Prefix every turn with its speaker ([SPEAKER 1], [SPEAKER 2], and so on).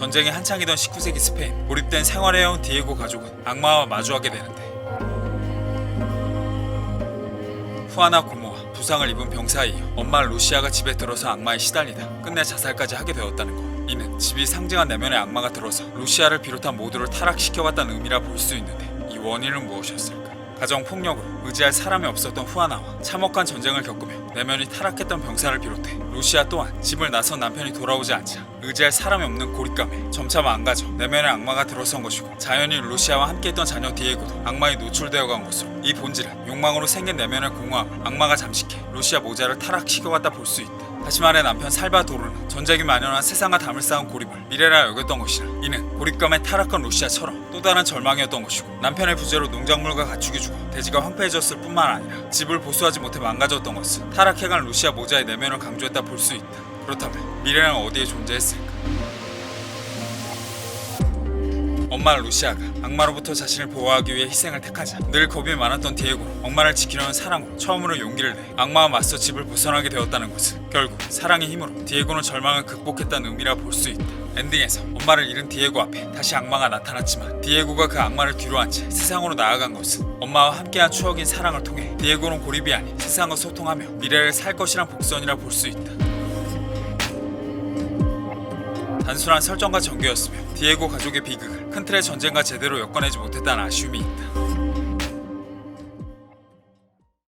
[SPEAKER 1] 전쟁이 한창이던 19세기 스페인 고립된 생활해온 디에고 가족은 악마와 마주하게 되는데 후아나 고모와 부상을 입은 병사에 이어 엄마 루시아가 집에 들어서 악마에 시달리다 끝내 자살까지 하게 되었다는 것. 이는 집이 상징한 내면의 악마가 들어서 루시아를 비롯한 모두를 타락시켜왔다는 의미라 볼 수 있는데 이 원인은 무엇이었을까? 가정 폭력으로 의지할 사람이 없었던 후아나와 참혹한 전쟁을 겪으며 내면이 타락했던 병사를 비롯해 루시아 또한 집을 나선 남편이 돌아오지 않자 의지할 사람이 없는 고립감에 점차 망가져 내면의 악마가 들어선 것이고 자연히 루시아와 함께했던 자녀 디에고도 악마에 노출되어 간 것으로 이 본질은 욕망으로 생긴 내면의 공허함을 악마가 잠식해 루시아 모자를 타락시켜갔다 볼 수 있다. 다시 말해 남편 살바도르는 전쟁이 만연한 세상과 담을 쌓은 고립을 미래라 여겼던 것이라 이는 고립감에 타락한 루시아처럼 또 다른 절망이었던 것이고 남편의 부재로 농작물과 가축이 죽어 대지가 황폐해졌을 뿐만 아니라 집을 보수하지 못해 망가졌던 것은 타락해간 루시아 모자의 내면을 강조했다 볼 수 있다 그렇다면 미래는 어디에 존재했을까 엄마 루시아가 악마로부터 자신을 보호하기 위해 희생을 택하자 늘 겁이 많았던 디에고는 엄마를 지키려는 사랑으로 처음으로 용기를 내 악마와 맞서 집을 벗어나게 되었다는 것은 결국 사랑의 힘으로 디에고는 절망을 극복했다는 의미라 볼 수 있다. 엔딩에서 엄마를 잃은 디에고 앞에 다시 악마가 나타났지만 디에고가 그 악마를 뒤로한 채 세상으로 나아간 것은 엄마와 함께한 추억인 사랑을 통해 디에고는 고립이 아닌 세상과 소통하며 미래를 살 것이란 복선이라 볼 수 있다. 단순한 설정과 전개였으며 디에고 가족의 비극을 큰 틀의 전쟁과 제대로 엮어내지 못했다는 아쉬움이 있다.